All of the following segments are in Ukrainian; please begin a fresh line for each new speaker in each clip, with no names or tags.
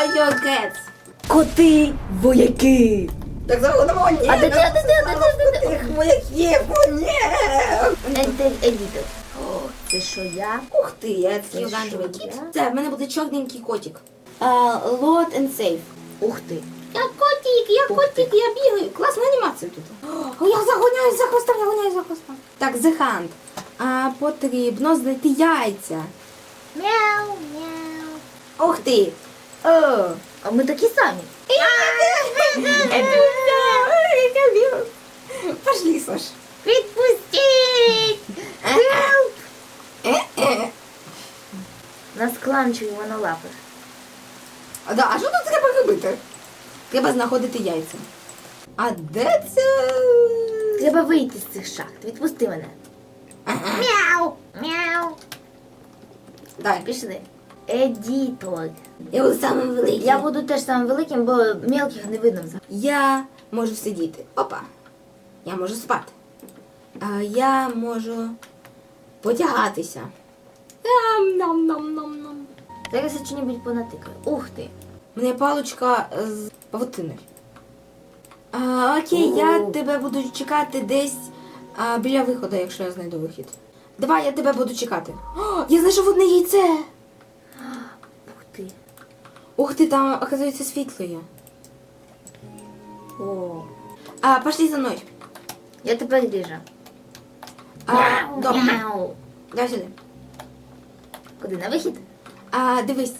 are your cats?
Коти вояки.
Так заходимо, ні.
А де- де- де- де- де- де- де- де?
Тих вояків, о, ні.
О, це що я?
Ух ти, я такий
Це
оранжевий кіт. Це в мене буде чорненький котик. Load and save.
Ух ти.
Я котик, я котик, я бігаю. Класна анімація тут. О, я загоняюсь за хвостом, я гоняюсь за хвостом. Так, The Hunt. А, потрібно знайти яйця.
Мяу, мяу.
Ух ти. О.
А ми такі самі.
Пошли, Саш.
Відпустіть! Help!
Е-е.
Нас клан.
А, да, а що тут треба робити? Треба знаходити яйця. А де це?
Треба вийти з цих шахт. Відпусти мене. Мяу! Мяу!
Давай,
Пішли. Едітор.
Я буду самим великим.
Я буду теж самим великим, бо мелких не видно взагалі.
Я можу сидіти. Опа. Я можу спати. А я можу потягатися. Нам-нам-нам-нам-нам.
Зараз я що-небудь понатикаю. Ух ти.
У мене паличка з павутини. А, окей, я тебе буду чекати десь а, біля виходу, якщо я знайду вихід. Давай, я тебе буду чекати. О, я знайшов одне яйце.
Ух ти.
Ух ти, там, оказується, світло є.
О.
А, пошли за мною.
Я тепер ріжа.
А, добре.
Мяу.
Дай сюди.
Куди на вихід?
А, дивись,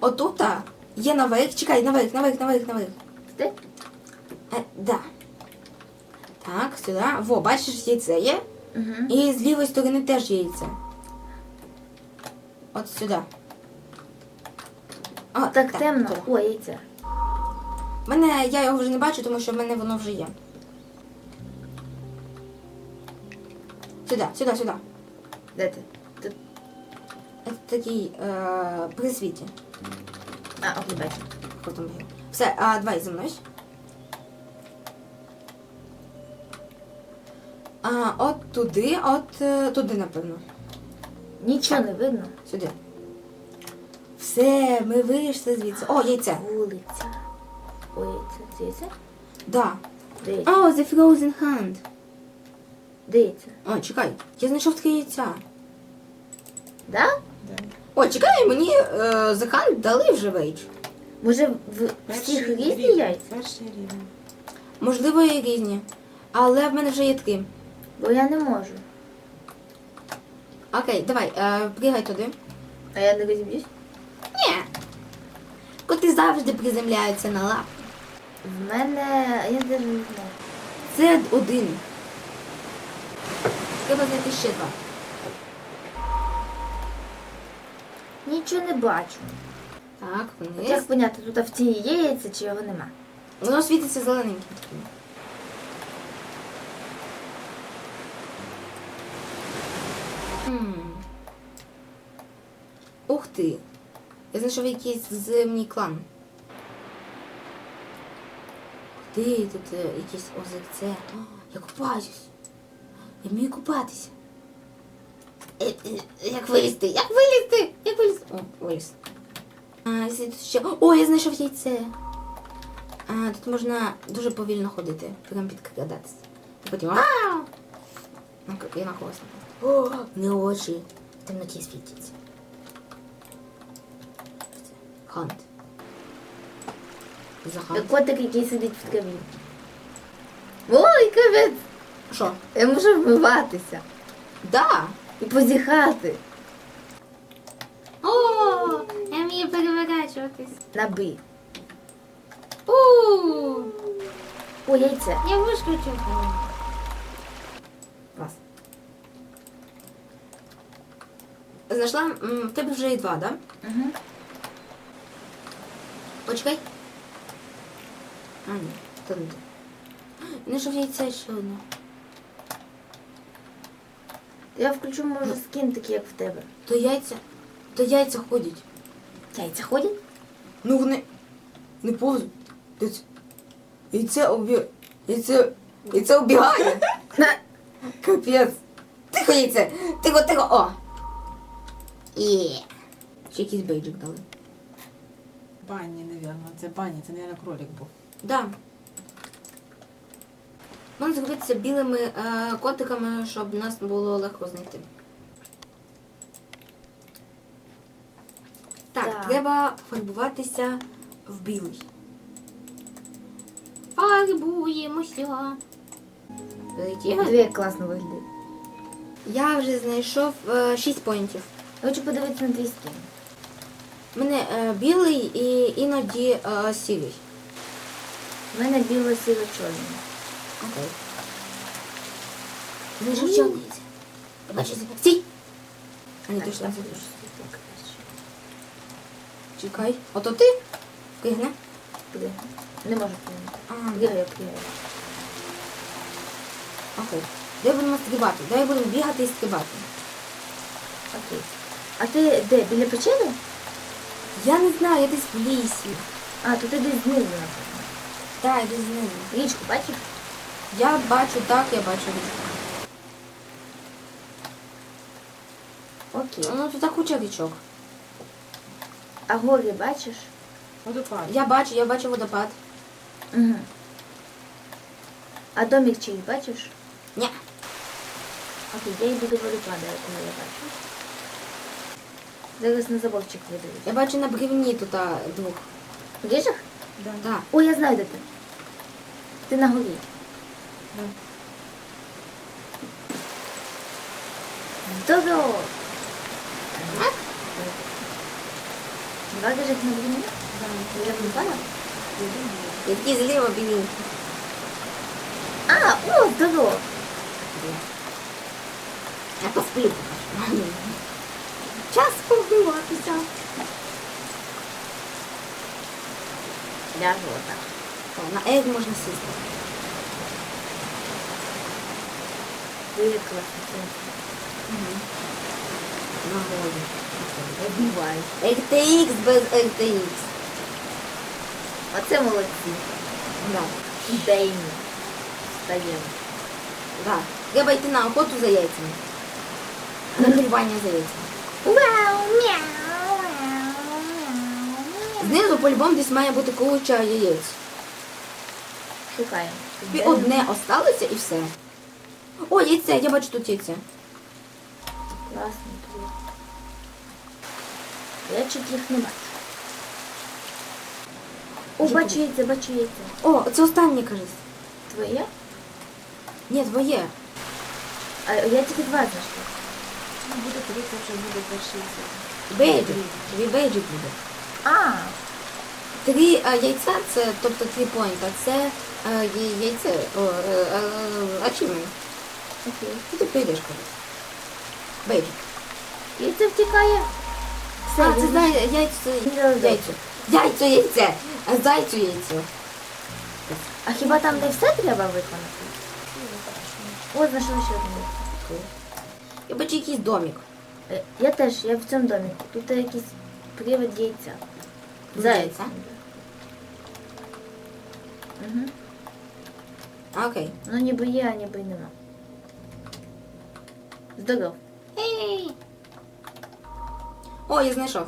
отут а, є наверх. Чекай, наверх, наверх, наверх, наверх.
Ти?
Е, да. Так, сюди. Во, бачиш, яйце є.
Угу.
І з лівої сторони теж яйце. От сюди. О,
Так темно.
туди.
О, яйця.
Мене, я його вже не бачу, тому що в мене воно вже є. Сюди, сюди, сюди.
Де ти? Тут.
Це такий е, при світі.
А, окей, бачу.
Хто там? Все, а, давай за мною. А, от туди, от е, туди, напевно.
Нічого не видно.
Сюди. Все, ми вийшли звідси. О, яйце.
Вулиця. О, яйце. Це яйце?
Да.
Де яйце?
О, the frozen hand.
Де яйце?
О, чекай, я знайшов таке яйця.
Да?
О, чекай, мені е, the hand дали вже вейдж.
Може в всіх різні яйця?
Перший рівень.
Можливо, і різні. Але в мене вже є такі.
Бо я не можу.
Окей, давай, е, пригай туди.
А я не розіб'юсь?
Коти завжди приземляються на лапи.
В мене. Я навіть не знаю.
Це один. Треба знайти ще два.
Нічого не бачу.
Так, вниз.
Як поняти, тут в цій є яйця чи його нема?
Воно світиться зелененьким. Ух ти. Я знайшов якийсь зимній клан. Ти, тут е, якесь озерце. О, Я купаюсь. Я вмію купатися. Е, е, Як вилізти? Як вилізти? Як вилізти? О, виліз. А, тут ще... О, я знайшов яйце. А, тут можна дуже повільно ходити, прям підкрадатися. І потім. Ау! Ну, я на когось напав. О, не очі. В темноті світяться. Хант. Хант.
Котик, який сидить в траві. Ой, капець!
Що?
Я можу вмиватися
Да.
і позіхати.
О, я вмію переворачуватись.
Наби.
У,
О, яйце.
я вискочу.
Клас.
Знайшла, м, в тебе вже є два, да?
Угу.
Почекай. А, ні, то не те. Знайшов яйце ще одне.
Я включу, може, скін такий, як в тебе.
То яйця, то яйця ходять.
Яйця ходять?
Ну вони не повзуть. Яйце, яйце обі... Яйце... Яйце убігає. Капець. Тихо, яйце. Тихо, тихо. О. Є. Ще якийсь бейджик дали.
Бані, напевно. Це бані, це, мабуть, кролик був.
Да. Можна зробитися білими е, котиками, щоб нас було легко знайти. Так,
Так.
треба фарбуватися в білий. Фарбуємося. Полетіли?
Диви, як класно виглядає.
Я вже знайшов е, 6 поінтів.
Я хочу подивитися на твій скін.
У мене е, білий і іноді е, сірий.
У мене біло сіро чорне.
Окей. Знайшов чорний. Бачиш, стій! А не точно це дуже. Чекай. Ото ти? Кигне?
Куди? Не можу прийняти.
А,
Пригаю, пригаю.
окей. Де будемо стрибати? Де будемо бігати і стрибати?
Окей. А ти де? Біля печери?
Я не знаю, я десь в лісі.
А, то ти десь знизу.
Так, десь знизу.
Річку бачиш?
Я бачу так, я бачу річку.
Окей.
Ну тут так куча річок.
А гори бачиш?
Водопад.
Я бачу, я бачу водопад.
Угу. А домик чий бачиш?
Ні.
Окей, я йду до водопада, якого я бачу. Зараз на заборчик видивлюсь.
Я бачу на бревні тут а, двох.
Ріжах?
Да.
Так.
О, я знаю, де ти. Ти на горі.
Да.
Здорово! Два ріжах на бревні? Я водопада?
Які зліва білі.
А, о, здорово!
Я посплю. Час побиватися.
Ляжу отак.
О, На eg можна сісти.
Дуже класно. сонце.
На голові.
Оббивай.
RTX без RTX.
Оце молодці.
Да.
Ідейні. Стаємо.
Да. Треба йти на охоту за яйцями. На полювання за яйцями. Знизу по-любому десь має бути куча яєць.
Шукаємо.
Одне осталося і все. О, яйце, я бачу тут яйце.
Класно. тут. Я чуть їх не бачу. О,
Вже
бачу яйця, бачу яйця.
О, це останнє, кажись.
Твоє?
Ні, твоє.
А я тільки два знайшла.
Ну, Буде коли це вже буде перший.
Бейджик. Тобі бейджик буде.
А,
Три е, яйця, це, тобто три поінта, це е, є- яйце, о, е, е, achievement.
окей.
І ти прийдеш коли. Бейджик.
Яйце втікає. Все,
А, це
він-
зай, яйцо, яйцо. Яйцо, яйце. А зайцю яйцо.
А хіба там не все треба виконати? О, знайшла ще одне. яйце.
Я бачу якийсь домик.
Е, Я теж, я в цьому домі. Тут якийсь привид яйця.
Зайця?
Угу.
А, Окей.
Ну ніби є, а ніби й нема. Здоров.
Ей. О, я знайшов.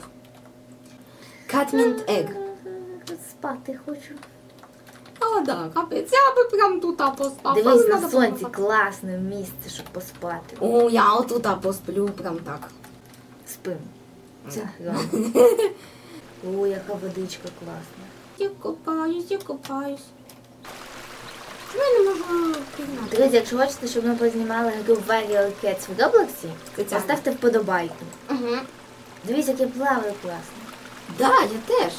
Catmint egg.
Спати хочу.
О, да, капець, я би прям тут поставила.
Дивись на сонці, класне місце, щоб поспати.
О, я отут посплю прям так.
Спим. Це. О, яка водичка класна.
Я купаюсь, я купаюсь. Чому я не можу пігнати?
Друзі, якщо хочете, щоб ми познімали гру Varial Cats в Роблоксі, поставте вподобайку.
Угу.
Дивись, як я плаваю класно.
Да, я теж.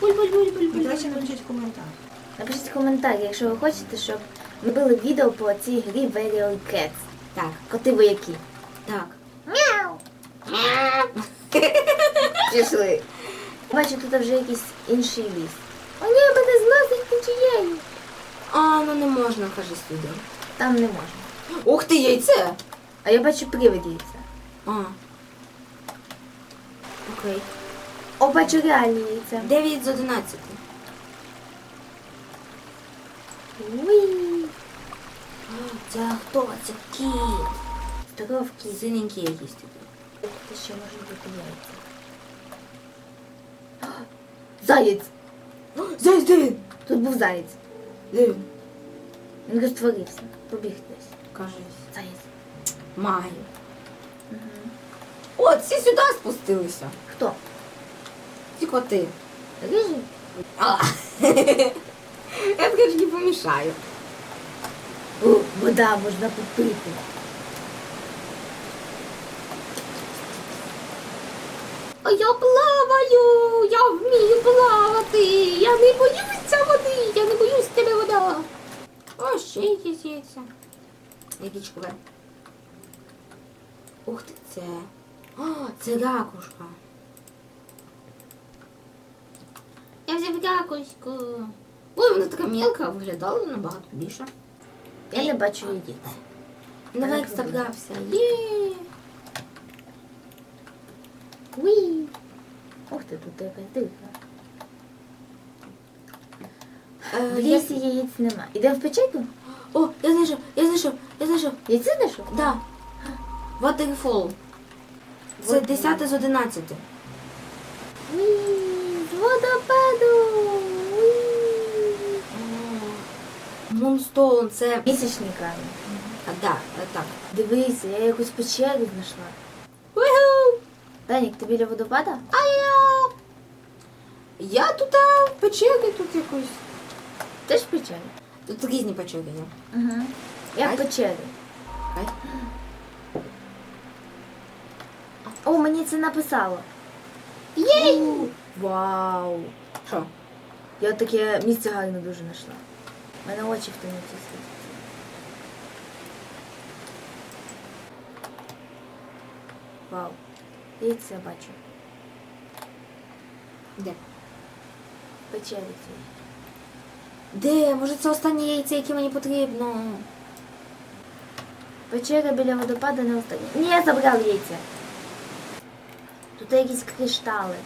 Буль-буль-буль-буль-буль.
До напишіть коментар.
Напишіть коментарі, якщо ви хочете, щоб ми робили відео по цій грі Varial Cats.
Так,
Коти вояки.
так.
Мяу! Пішли. Бачу, тут вже якийсь інший ліс. О, ні, мене зносить течією.
А, ну не можна, кажи сюди.
Там не можна.
Ух ти, яйце!
А я бачу привид яйця.
А. Окей.
О, бачу реальні яйця.
9 з 11.
Уй.
Це хто? Це кіт.
Здоров кіт.
Синенький якийсь такий.
Це ще може бути яйця. Заєць!
Зайць, де він?
Тут був заєць.
Де він?
Він розтворився. Побіг десь.
Кажись.
Заєць.
Маю. О, всі сюди спустилися.
Хто?
Ті коти.
Рижий?
А. Я трошки помішаю.
О, вода можна попити.
А я плаваю, я вмію плавати. Я не боюся води, я не боюсь тебе вода. О, ще якісь яйця. Річкове. Ух ти, це. О, це ракушка. Я взяв ракушку. Вона така мелка, виглядала набагато більше.
Я не бачу її.
Давай забрався. Є.
Уі. Ух ти, тут якась дивка.
Е,
В лісі яєць нема. Ідемо в печету?
О, я знайшов, я знайшов, я знайшов.
Яйце знайшов?
Да. Waterfall. Це
Waterfall.
10 з 11.
Уі, з водопаду. Уі.
Мунстоун, це.
Місячний камінь.
А, да, а, так.
Дивися, я якусь печеру знайшла.
Угу!
Данік, ти біля водопада?
А я. Я тут а, в печері тут якусь.
Теж в печері?
Тут різні печери є.
Угу. Я в
Ай.
печері.
Хай.
О, мені це написало.
Єй!
Вау!
Що?
Я таке місце гарне дуже знайшла. У мене очі в темноті світяться. Вау. Яйце бачу.
Де?
Печері.
Де? Може це останнє яйце, яке мені потрібно?
Печера біля водопаду не останнє. Ні, я забрав яйця. Тут якісь криштали.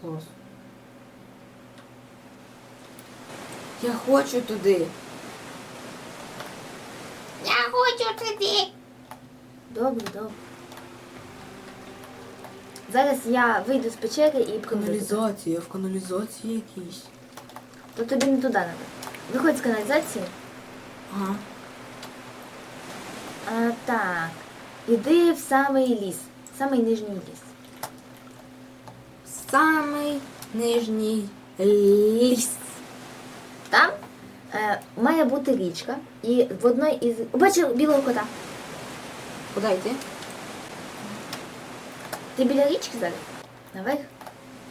Клас. Я хочу туди. Я хочу туди.
Добре, добре. Зараз я вийду з печери і прийду.
Каналізація, в каналізації якійсь.
То тобі не туди треба. Виходь з каналізації.
Ага.
А, так. Іди в самий ліс. Самий нижній ліс.
Самий нижній ліс.
Там е, має бути річка. І в одній із. Бачив білого кота.
Куди йти?
Ти біля річки зараз? Наверх.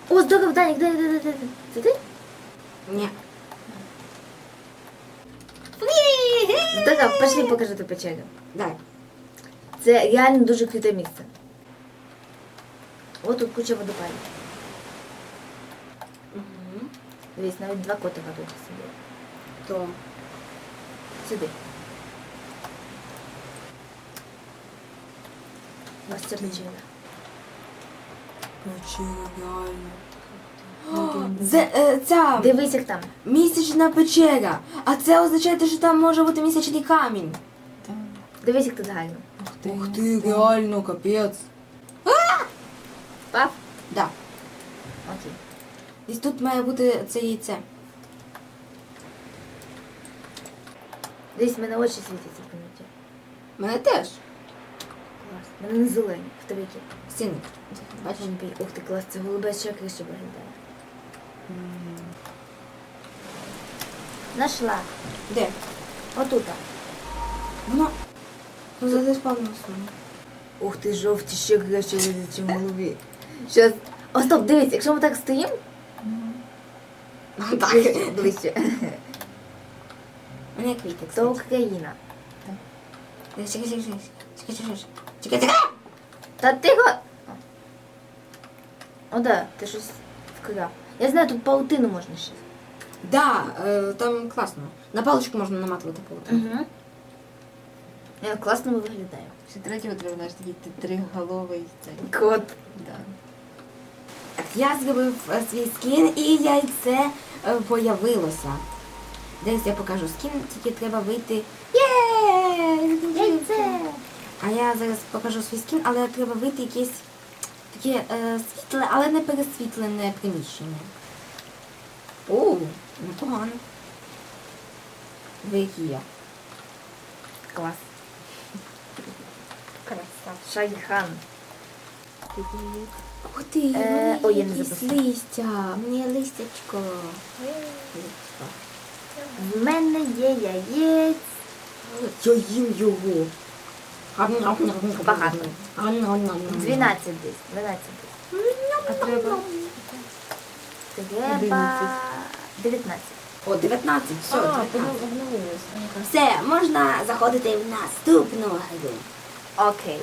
О, здоров, Данік, де, де, де, де? Це ти?
Ні.
Здоров, пошли покажу ту печеру.
Дай.
Це реально дуже круте місце. О, тут куча водопадів.
Угу.
Дивись, навіть два котика тут сидять.
То.
Сюди. Ось це печера.
Печера, реально. Це, е, ця
Дивись, як там.
місячна печера. А це означає, те, що там може бути місячний камінь.
Дивись, як тут гарно.
Ух ти, реально, капець.
Впав?
Да.
Окей.
Десь тут має бути це яйце.
Дивись, в мене очі світяться в темноті.
Мене теж.
Клас. В мене не зелені. В тебе які?
Синик. Бачиш?
Ух ти, клас, це голубе ще краще виглядає. Нашла.
Де?
Отута.
Воно. Ну, задиспав на суму.
Ух ти, жовті ще краще видять, ніж голубі. Щас. О, стоп, дивись, якщо ми так стоїмо, ближче, ближче,
Мене квіти,
то
кстати.
Україна.
Чекай, чекай, чекай. Чекай, чекай. Чекай, чекай.
Та тихо! О, да, ти щось вкрав. Я знаю, тут паутину можна ще.
Да, е, там класно. На паличку можна наматувати полотно.
Угу. Я класно виглядаю.
Ще третього треба, знаєш, такий триголовий цей.
Кот.
Да.
Так, я зробив е, свій скін і яйце появилося. Десь я покажу скін, тільки треба вийти.
Яйце!
А я зараз покажу свій скін, але треба вийти якесь Таке е, світле, але не пересвітлене приміщення. О, непогано. Ви які я.
Клас. Краса. Шайхан.
Ух ти,
Е,
е,
ой, я не
якісь
записала.
листя. Мені листячко.
В мене є яєць.
Я їм його.
Багато.
12
12 десь. 12 десь.
А треба.
Треба 19.
О, 19, все,
А,
19.
воно обновилось.
Все, можна заходити в наступну гру.
Окей.